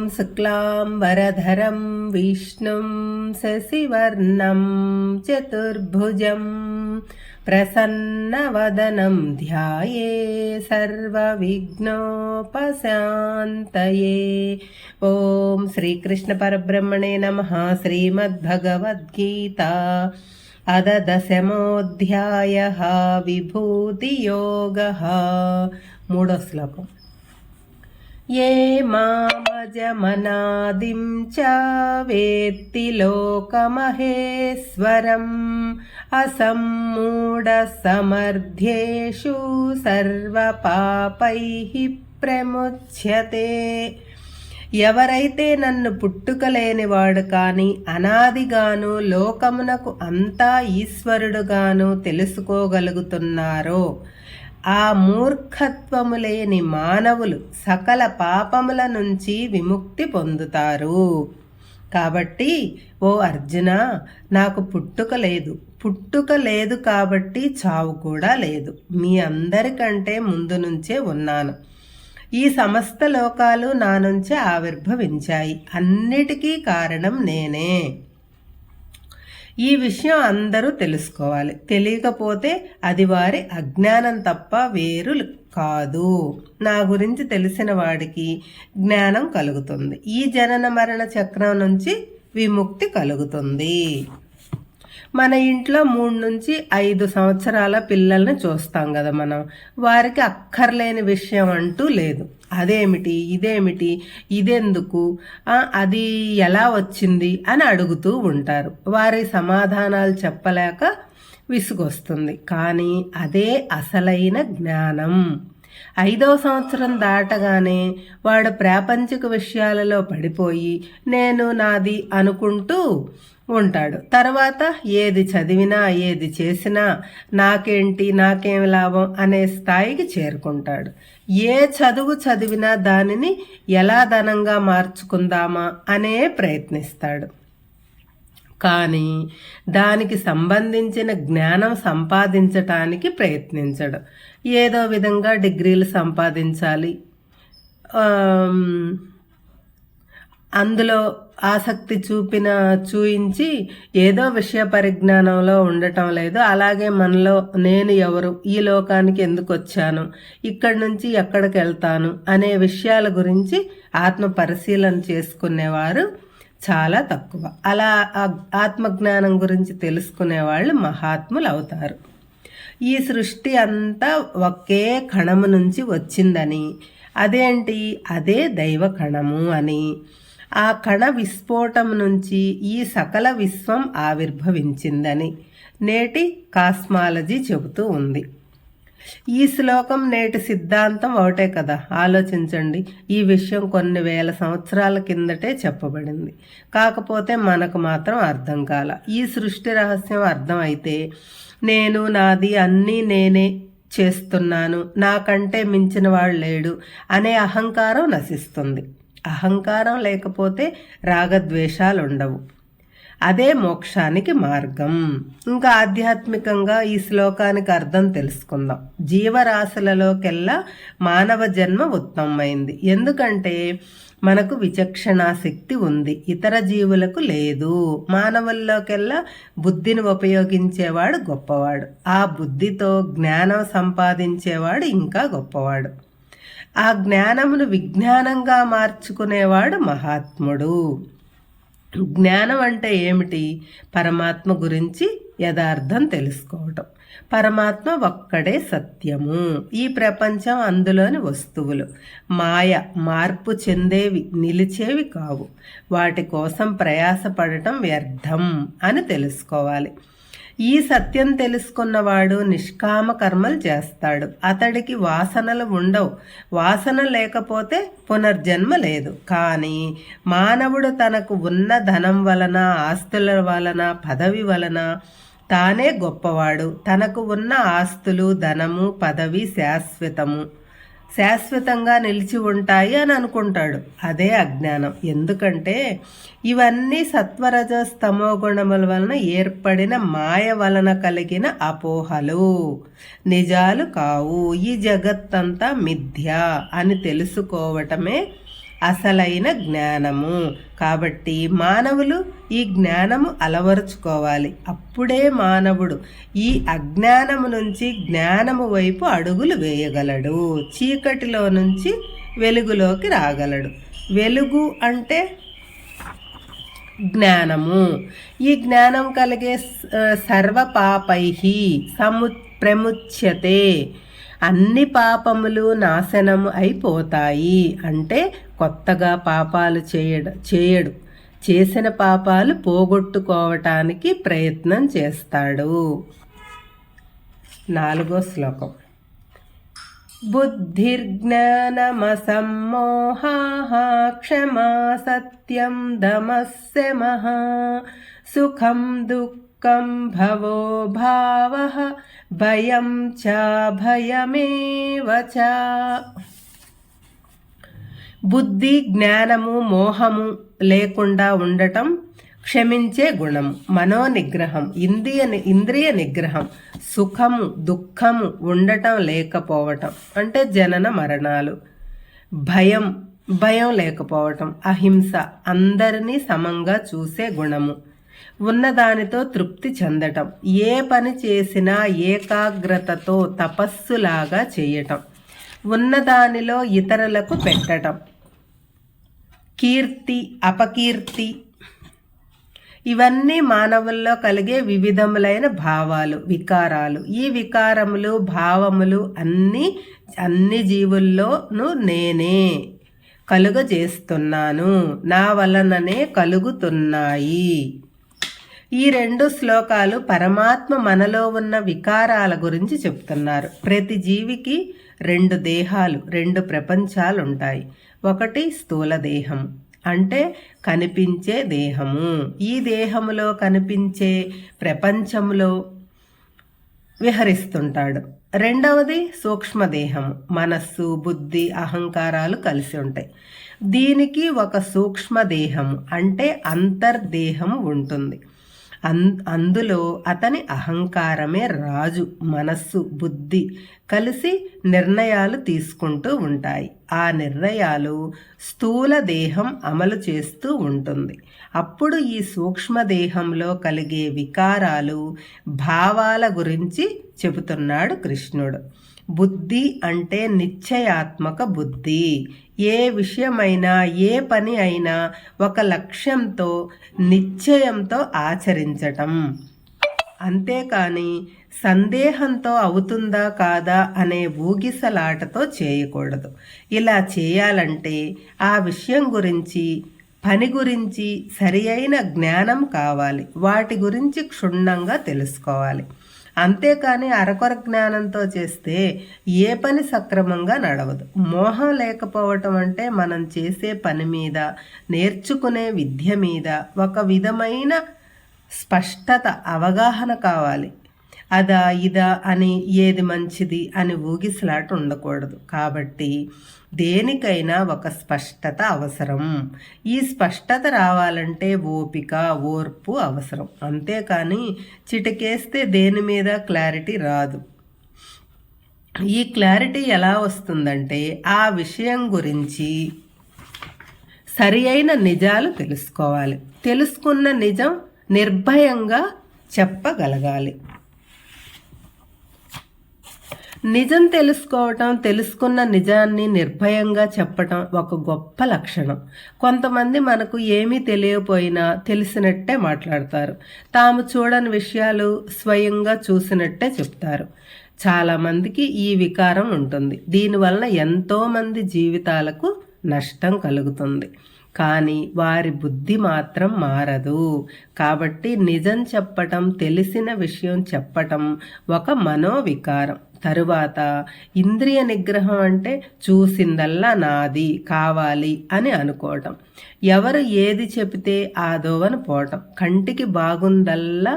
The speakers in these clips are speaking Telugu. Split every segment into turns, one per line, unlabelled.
ॐ शुक्लाम्बरधरं विष्णुं शशिवर्णं चतुर्भुजं प्रसन्नवदनं ध्याये सर्वविघ्नोपशान्तये। ॐ श्रीकृष्णपरब्रह्मणे नमः, श्रीमद्भगवद्गीता। अद दशमोऽध्यायः, विभूतियोगः। మూడో ఏ మామజమనాదిం చ వేత్తి లోకమహేశ్వరం అసమ్మూఢసమర్థ్యేషు సర్వపాపైః ప్రముచ్యతే. ఎవరైతే నన్ను పుట్టుకలేనివాడు కాని అనాదిగాను లోకమునకు అంతా ఈశ్వరుడుగాను తెలుసుకోగలుగుతున్నారో ఆ మూర్ఖత్వము లేని మానవులు సకల పాపముల నుంచి విముక్తి పొందుతారు. కాబట్టి ఓ అర్జున నాకు పుట్టుక లేదు. పుట్టుక లేదు కాబట్టి చావు కూడా లేదు. మీ అందరికంటే ముందు నుంచే ఉన్నాను. ఈ సమస్త లోకాలు నా నుంచే ఆవిర్భవించాయి. అన్నిటికీ కారణం నేనే. ఈ విషయం అందరూ తెలుసుకోవాలి. తెలియకపోతే అది వారి అజ్ఞానం తప్ప వేరు కాదు. నా గురించి తెలిసిన వాడికి జ్ఞానం కలుగుతుంది. ఈ జనన మరణ చక్రం నుంచి విముక్తి కలుగుతుంది. మన ఇంట్లో మూడు నుంచి ఐదు సంవత్సరాల పిల్లల్ని చూస్తాం కదా మనం. వారికి అక్కర్లేని విషయం అంటూ లేదు. అదేమిటి? ఇదేమిటి? ఇదెందుకు? అది ఎలా వచ్చింది? అని అడుగుతూ ఉంటారు. వారి సమాధానాలు చెప్పలేక విసుగొస్తుంది. కానీ అదే అసలైన జ్ఞానం. ఐదవ సంవత్సరం దాటగానే వాడు ప్రాపంచిక విషయాలలో పడిపోయి నేను నాది అనుకుంటూ ఉంటాడు. తర్వాత ఏది చదివినా ఏది చేసినా నాకేంటి నాకేం లాభం అనే స్థాయికి చేరుకుంటాడు. ఏ చదువు చదివినా దానిని ఎలా ధనంగా మార్చుకుందామా అనే ప్రయత్నిస్తాడు. కానీ దానికి సంబంధించిన జ్ఞానం సంపాదించటానికి ప్రయత్నించడు. ఏదో విధంగా డిగ్రీలు సంపాదించాలి. అందులో ఆసక్తి చూపిన చూయించి ఏదో విషయ పరిజ్ఞానంలో ఉండటం లేదు. అలాగే మనలో నేను ఎవరు? ఈ లోకానికి ఎందుకు వచ్చాను? ఇక్కడి నుంచి ఎక్కడికి వెళ్తాను? అనే విషయాల గురించి ఆత్మ పరిశీలన చేసుకునేవారు చాలా తక్కువ. అలా ఆత్మజ్ఞానం గురించి తెలుసుకునే వాళ్ళు మహాత్ములు అవుతారు. ఈ సృష్టి అంతా ఒకే కణము నుంచి వచ్చిందని. అదేంటి? అదే దైవ కణము అని. ఆ కణ విస్ఫోటం నుంచి ఈ సకల విశ్వం ఆవిర్భవించిందని నేటి కాస్మాలజీ చెబుతూ ఉంది. ఈ శ్లోకం నేటి సిద్ధాంతం ఒకటే కదా. ఆలోచించండి. ఈ విషయం కొన్ని వేల సంవత్సరాల కిందటే చెప్పబడింది. కాకపోతే మనకు మాత్రం అర్థం కాల. ఈ సృష్టి రహస్యం అర్థం అయితే నేను నాది అన్నీ నేనే చేస్తున్నాను. నాకంటే మించిన వాడు లేడు అనే అహంకారం నశిస్తుంది. అహంకారం లేకపోతే రాగద్వేషాలు ఉండవు అదే మోక్షానికి మార్గం. ఇంకా ఆధ్యాత్మికంగా ఈ శ్లోకానికి అర్థం తెలుసుకుందాం. జీవరాశులలోకెల్లా మానవ జన్మ ఉత్తమమైంది. ఎందుకంటే మనకు విచక్షణా శక్తి ఉంది. ఇతర జీవులకు లేదు. మానవుల్లోకెల్లా బుద్ధిని ఉపయోగించేవాడు గొప్పవాడు. ఆ బుద్ధితో జ్ఞానం సంపాదించేవాడు ఇంకా గొప్పవాడు. ఆ జ్ఞానమును విజ్ఞానంగా మార్చుకునేవాడు మహాత్ముడు. జ్ఞానం అంటే ఏమిటి? పరమాత్మ గురించి యథార్థం తెలుసుకోవటం. పరమాత్మ ఒక్కడే సత్యము. ఈ ప్రపంచం అందులోని వస్తువులు. మాయ మార్పు చెందేవి నిలిచేవి కావు. వాటి కోసం ప్రయాసపడటం వ్యర్థం అని తెలుసుకోవాలి. ఈ సత్యం తెలుసుకున్నవాడు నిష్కామ కర్మలు చేస్తాడు. అతడికి వాసనలు ఉండవు. వాసన లేకపోతే పునర్జన్మ లేదు. కానీ మానవుడు తనకు ఉన్న ధనం వలన ఆస్తుల వలన పదవి వలన తానే గొప్పవాడు. తనకు ఉన్న ఆస్తులు ధనము పదవి శాశ్వతము. శాశ్వతంగా నిలిచి ఉంటాయి అని అనుకుంటాడు. అదే అజ్ఞానం. ఎందుకంటే ఇవన్నీ సత్వరజ గుణముల వలన ఏర్పడిన మాయ వలన కలిగిన అపోహలు. నిజాలు కావు. ఈ జగత్తంతా మిథ్య అని తెలుసుకోవటమే అసలైన జ్ఞానము. కాబట్టి మానవులు ఈ జ్ఞానము అలవరుచుకోవాలి. అప్పుడే మానవుడు ఈ అజ్ఞానము నుంచి జ్ఞానము వైపు అడుగులు వేయగలడు. చీకటిలో నుంచి వెలుగులోకి రాగలడు. వెలుగు అంటే జ్ఞానము. ఈ జ్ఞానం కలిగే సర్వ పాపై సము ప్రముచ్యతే. అన్ని పాపములు నాశనం అయిపోతాయి. అంటే కొత్తగా పాపాలు చేయడ చేయడు. చేసిన పాపాలు పోగొట్టుకోవటానికి ప్రయత్నం చేస్తాడు. నాలుగో శ్లోకం. బుద్ధిర్జ్ఞానమసమ్మోహా క్షమా సత్యం దమస్య మహా సుఖం దుఃఖ भवो भावः భయం చ భయమేవ చ బుద్ధి జ్ఞానము మోహము లేకుండా ఉండటం క్షమించే గుణము మనోనిగ్రహం ఇంద్రియ ఇంద్రియ నిగ్రహం సుఖము దుఃఖము ఉండటం లేకపోవటం అంటే జనన మరణాలు భయం భయం లేకపోవటం అహింస అందరినీ సమంగా చూసే గుణము ఉన్నదానితో తృప్తి చెందటం. ఏ పని చేసినా ఏకాగ్రతతో తపస్సులాగా చేయటం. ఉన్నదానిలో ఇతరులకు పెట్టటం. కీర్తి అపకీర్తి ఇవన్నీ మానవుల్లో కలిగే వివిధములైన భావాలు వికారాలు. ఈ వికారములు భావములు అన్నీ అన్ని జీవుల్లోనూ నేనే కలుగజేస్తున్నాను. నా వలననే కలుగుతున్నాయి. ఈ రెండు శ్లోకాలు పరమాత్మ మనలో ఉన్న వికారాల గురించి చెప్తున్నారు. ప్రతి జీవికి రెండు దేహాలు రెండు ప్రపంచాలు ఉంటాయి ఒకటి స్థూల దేహం అంటే కనిపించే దేహము. ఈ దేహములో కనిపించే ప్రపంచంలో విహరిస్తుంటాడు. రెండవది సూక్ష్మదేహము మనస్సు బుద్ధి అహంకారాలు కలిసి ఉంటాయి. దీనికి ఒక సూక్ష్మదేహము అంటే అంతర్దేహము ఉంటుంది. అన్ అందులో అతని అహంకారమే రాజు మనస్సు బుద్ధి కలిసి నిర్ణయాలు తీసుకుంటూ ఉంటాయి. ఆ నిర్ణయాలు స్థూల దేహం అమలు చేస్తూ ఉంటుంది. అప్పుడు ఈ సూక్ష్మదేహంలో కలిగే వికారాలు భావాల గురించి చెబుతున్నాడు కృష్ణుడు. బుద్ధి అంటే నిశ్చయాత్మక బుద్ధి. ఏ విషయమైనా ఏ పని అయినా ఒక లక్ష్యంతో నిశ్చయంతో ఆచరించటం. అంతేకాని సందేహంతో అవుతుందా కాదా అనే ఊగిసలాటతో చేయకూడదు. ఇలా చేయాలంటే ఆ విషయం గురించి పని గురించి సరి అయిన జ్ఞానం కావాలి. వాటి గురించి క్షుణ్ణంగా తెలుసుకోవాలి. అంతేకాని అరకొర జ్ఞానంతో చేస్తే ఏ పని సక్రమంగా నడవదు. మోహం లేకపోవటం అంటే మనం చేసే పని మీద నేర్చుకునే విద్య మీద ఒక విధమైన స్పష్టత అవగాహన కావాలి. అదా ఇదా అని ఏది మంచిది అని ఊగిసలాట ఉండకూడదు కాబట్టి దేనికైనా ఒక స్పష్టత అవసరం. ఈ స్పష్టత రావాలంటే ఓపిక ఓర్పు అవసరం. అంతేకాని చిటికేస్తే దేని మీద క్లారిటీ రాదు. ఈ క్లారిటీ ఎలా వస్తుందంటే ఆ విషయం గురించి సరి అయిన నిజాలు తెలుసుకోవాలి. తెలుసుకున్న నిజం నిర్భయంగా చెప్పగలగాలి. నిజం తెలుసుకోవటం తెలుసుకున్న నిజాన్ని నిర్భయంగా చెప్పటం ఒక గొప్ప లక్షణం. కొంతమంది మనకు ఏమీ తెలియపోయినా తెలిసినట్టే మాట్లాడతారు. తాము చూడని విషయాలు స్వయంగా చూసినట్టే చెప్తారు. చాలామందికి ఈ వికారం ఉంటుంది. దీనివలన ఎంతోమంది జీవితాలకు నష్టం కలుగుతుంది. కానీ వారి బుద్ధి మాత్రం మారదు. కాబట్టి నిజం చెప్పటం తెలిసిన విషయం చెప్పటం ఒక మనోవికారం. తరువాత ఇంద్రియ నిగ్రహం అంటే చూసిందల్లా నాది కావాలి అని అనుకోవటం. ఎవరు ఏది చెబితే ఆదోవని పోవటం. కంటికి బాగుందల్లా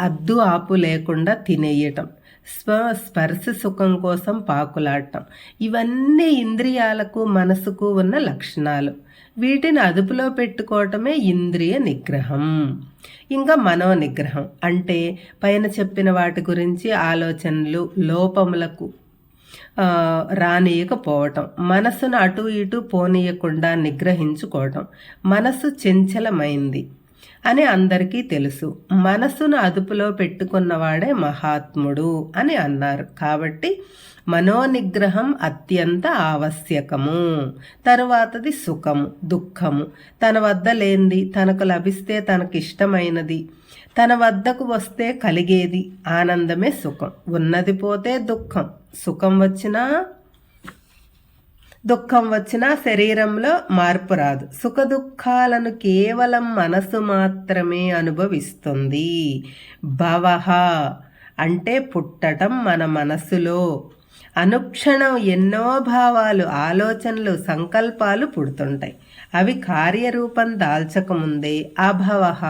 అద్దు ఆపు లేకుండా తినేయటం. స్వ స్పర్శ సుఖం కోసం పాకులాడటం. ఇవన్నీ ఇంద్రియాలకు మనసుకు ఉన్న లక్షణాలు. వీటిని అదుపులో పెట్టుకోవటమే ఇంద్రియ నిగ్రహం. ఇంకా మనో నిగ్రహం అంటే పైన చెప్పిన వాటి గురించి ఆలోచనలు లోపములకు రానియకపోవటం రానీయకపోవటం మనసును అటు ఇటు పోనీయకుండా నిగ్రహించుకోవటం. మనసు చంచలమైంది. అని అందరికీ తెలుసు. మనసును అదుపులో పెట్టుకున్నవాడే మహాత్ముడు అని అన్నారు. కాబట్టి మనోనిగ్రహం అత్యంత ఆవశ్యకము. తరువాతది సుఖము దుఃఖము. తన వద్ద లేనిది తనకు లభిస్తే తనకిష్టమైనది. తన వద్దకు వస్తే కలిగేది ఆనందమే సుఖం. ఉన్నది పోతే దుఃఖం. సుఖం వచ్చినా దుఃఖం వచ్చినా శరీరంలో మార్పు రాదు. సుఖదుఖాలను కేవలం మనసు మాత్రమే అనుభవిస్తుంది. భవహ అంటే పుట్టటం మన మనసులో. అనుక్షణం ఎన్నో భావాలు ఆలోచనలు సంకల్పాలు పుడుతుంటాయి. అవి కార్యరూపం దాల్చకముందే అభవహ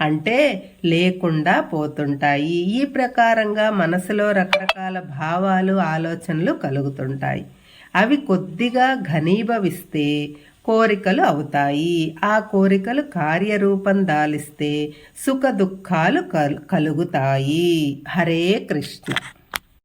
అంటే లేకుండా పోతుంటాయి. ఈ ప్రకారంగా మనసులో రకరకాల భావాలు ఆలోచనలు కలుగుతుంటాయి. అవి కొద్దిగా ఘనీభవిస్తే కోరికలు అవుతాయి. ఆ కోరికలు కార్యరూపం దాలిస్తే సుఖ దుఃఖాలు కలుగుతాయి. హరే కృష్ణ.